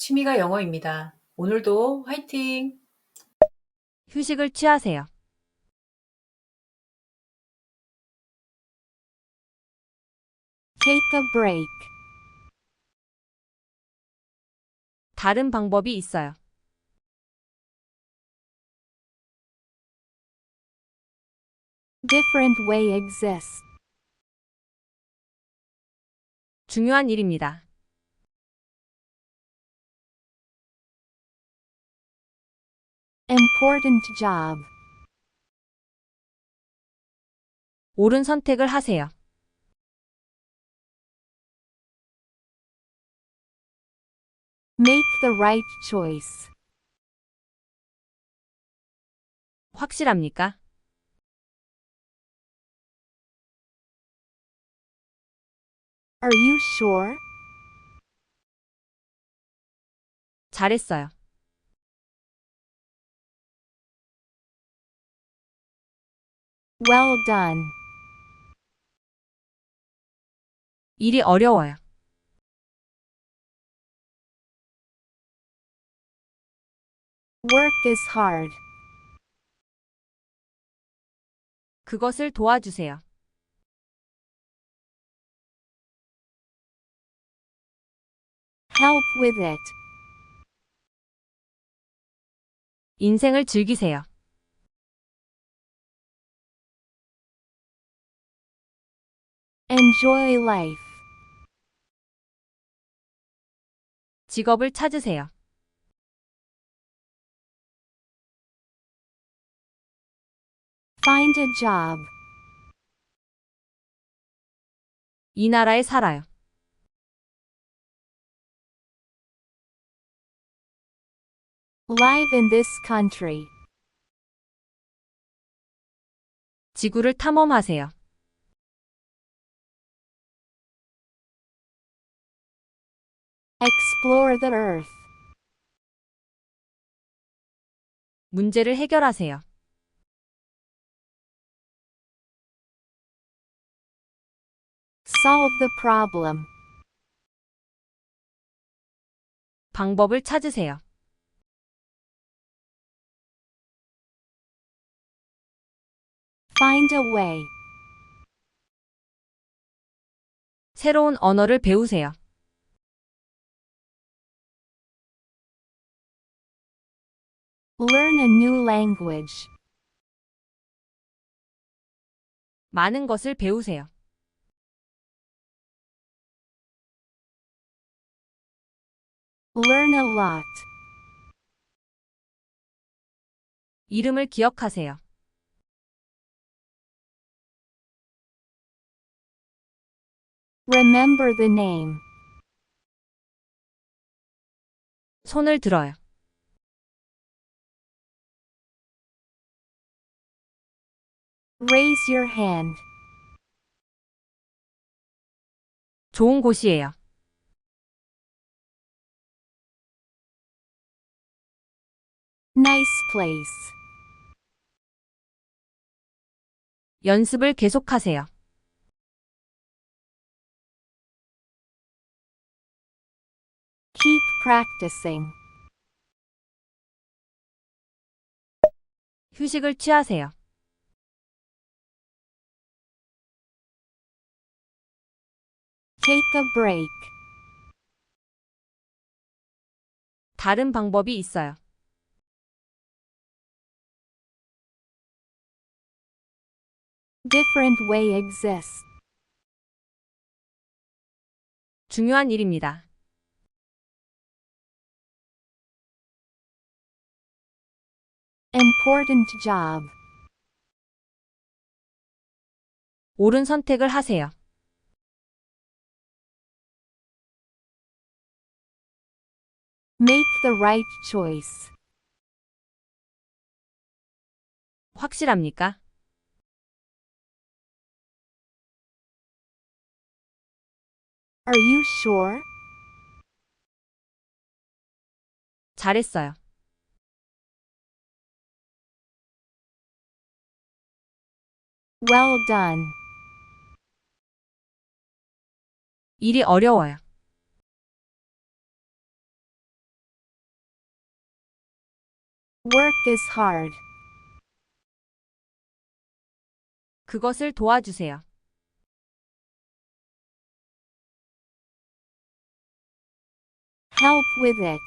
취미가 영어입니다. 오늘도 화이팅! 휴식을 취하세요. Take a break. 다른 방법이 있어요. Different way exists. 중요한 일입니다. Important job. 옳은 선택을 하세요. Make the right choice. 확실합니까? Are you sure? 잘했어요. Well done. 일이 어려워요. Work is hard. 그것을 도와주세요. Help with it. 인생을 즐기세요. Enjoy life. 직업을 찾으세요. Find a job. 이 나라에 살아요. Live in this country. 지구를 탐험하세요. Explore the earth. 문제를 해결하세요. Solve the problem. 방법을 찾으세요. Find a way. 새로운 언어를 배우세요. Learn a new language. 많은 것을 배우세요. Learn a lot. 이름을 기억하세요. Remember the name. 손을 들어요. Raise your hand. 좋은 곳이에요. Nice place. 연습을 계속하세요. Keep practicing. 휴식을 취하세요. Take a break. 다른 방법이 있어요. Different way exists. 중요한 일입니다. Important job. 옳은 선택을 하세요. Make the right choice. 확실합니까? Are you sure? 잘했어요. Well done. 일이 어려워요. Work is hard. 그것을 도와주세요. Help with it.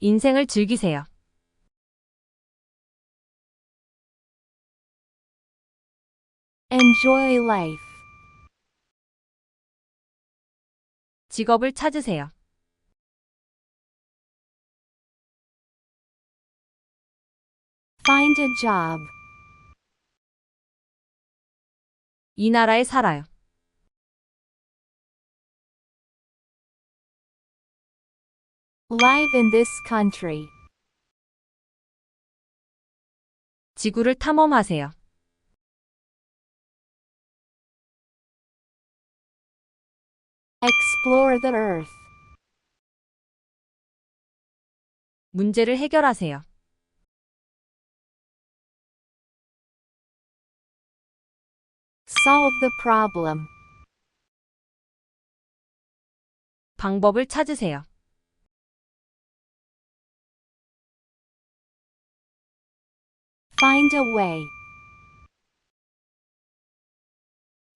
인생을 즐기세요. Enjoy life. 직업을 찾으세요. Find a job. 이 나라에 살아요. Live in this country. 지구를 탐험하세요. Explore the earth. 문제를 해결하세요. Solve the problem. 방법을 찾으세요. Find a way.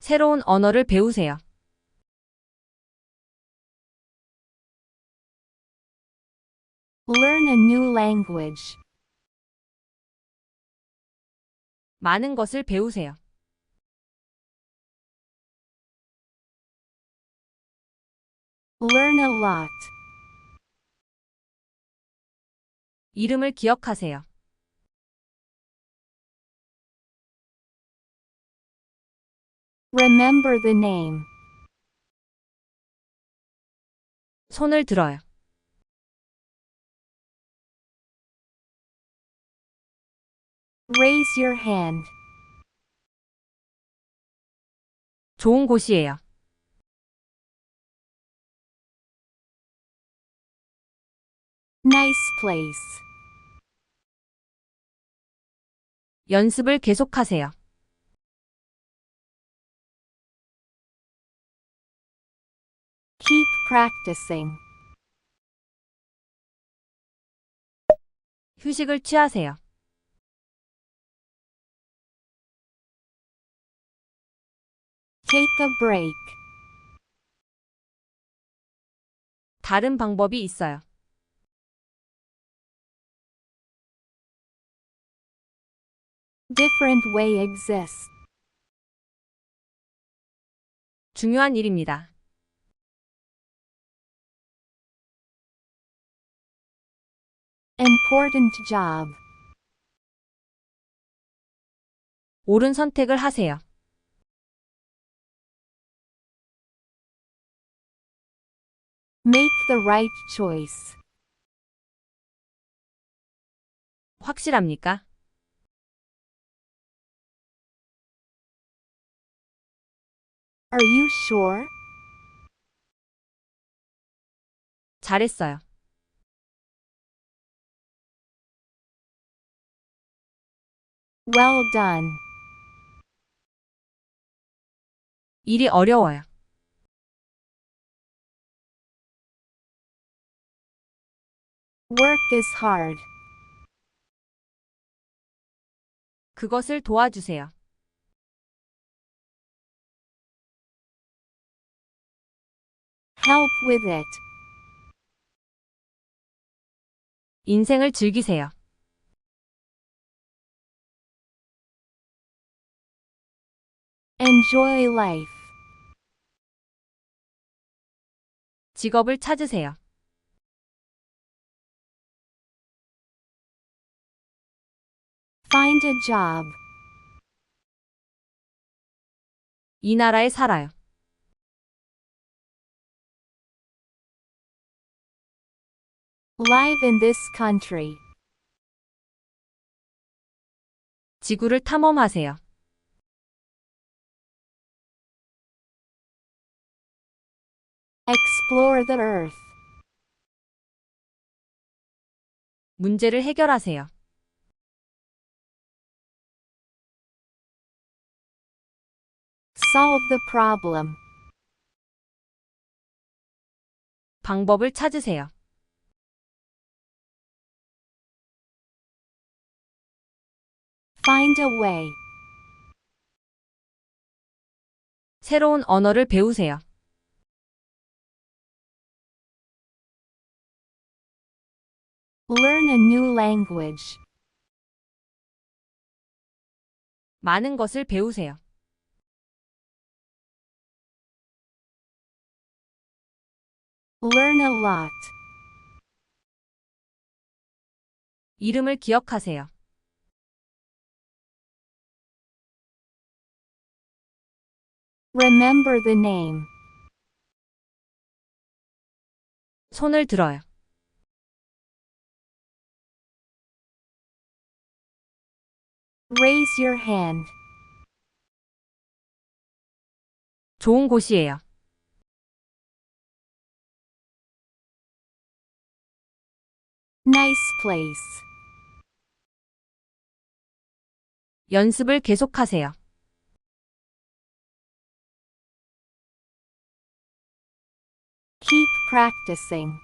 새로운 언어를 배우세요. Learn a new language. 많은 것을 배우세요. Learn a lot. 이름을 기억하세요. Remember the name. 손을 들어요. Raise your hand. 좋은 곳이에요. Nice place. 연습을 계속하세요. Keep practicing. 휴식을 취하세요. Take a break. 다른 방법이 있어요. Different way exists. 중요한 일입니다. Important job. 옳은 선택을 하세요. Make the right choice. 확실합니까? Are you sure? 잘했어요. Well done. 일이 어려워요. Work is hard. 그것을 도와주세요. Help with it. 인생을 즐기세요. Enjoy life. 직업을 찾으세요. Find a job. 이 나라에 살아요. Live in this country. 지구를 탐험하세요. Explore the earth. 문제를 해결하세요. Solve the problem. 방법을 찾으세요. Find a way. 새로운 언어를 배우세요. Learn a new language. 많은 것을 배우세요. Learn a lot. 이름을 기억하세요. Remember the name. 손을 들어요. Raise your hand. 좋은 곳이에요. Nice place. 연습을 계속하세요. Practicing.